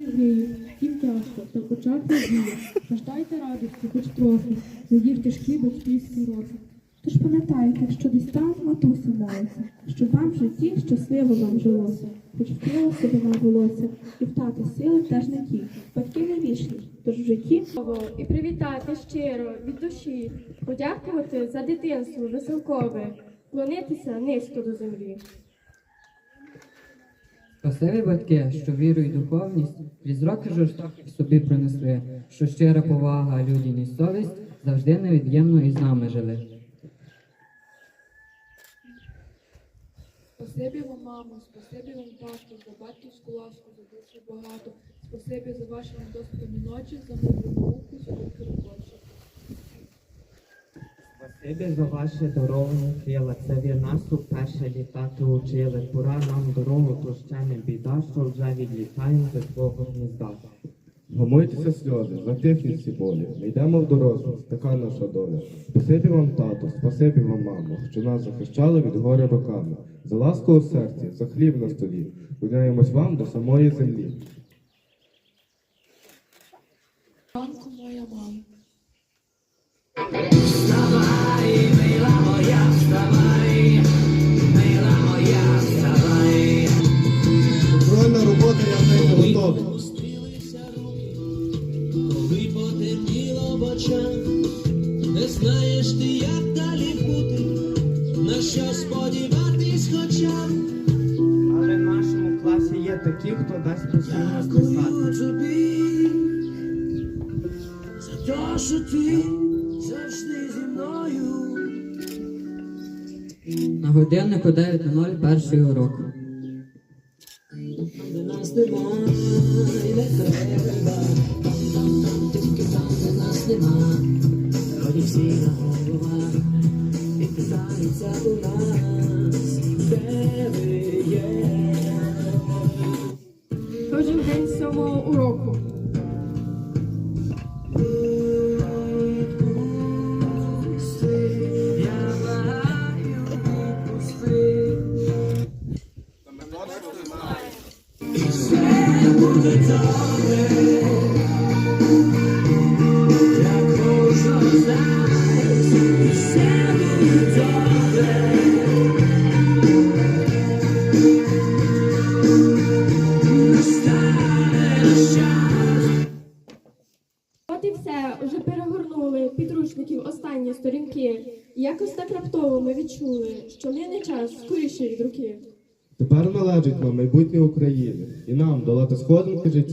Втім тяжко, та в очах надія. Баждайте радості, хоч трохи, надів тяжкі батьківські роки. Тож пам'ятайте, що десь там матуся молиться, щоб вам в житті щасливо вам жилося, хоч втіла себе на волосся, і в тата сили теж не ті. Батьки не вічні, тож в житті І привітати щиро від душі, подякувати за дитинство веселкове, клонитися низько до землі. Спасибі батьки, що віру і духовність крізь роки жорстокі собі пронесли, що щира повага, людяність, совість завжди невід'ємно із нами жили. Спасибі вам, мамо, спасибі вам, тату, за батьківську ласку, за душу багато. Спасибі за ваші недоспані ночі, за мудру науку, за руки робочі. Спасибі за ваше даровані крила, це ви нас у перше літати учили. Пора нам дорогу, то ще не біда, що вже відлітаємо до свого гнізда. Гамуйтеся сльози, затихніть всі болі. Ми йдемо в дорослість, така наша доля. Спасибі вам, тато, спасибі вам, мамо, що нас захищали від горя роками. За ласку у серці, за хліб на столі. Уняємось вам до самої землі. Ранку моя мама. Очах, не знаєш ти, як далі бути, на що сподіватись хоча. Але в нашому класі є такі, хто дасть постійно Дякую списати. тобі за те, що ти завжди зі мною. На годиннику 9.00 перший урок. Нас нема, і не треба, нема, роді всі на головах, і питаються у нас, де ви є. Кожен день сьомого уроку. Я благаю, відпусти. І перегорнули підручників останні сторінки. І якось так раптово ми відчули, що мине час скоріше від руки. Тепер належить нам майбутнє України і нам долати сходинки життя.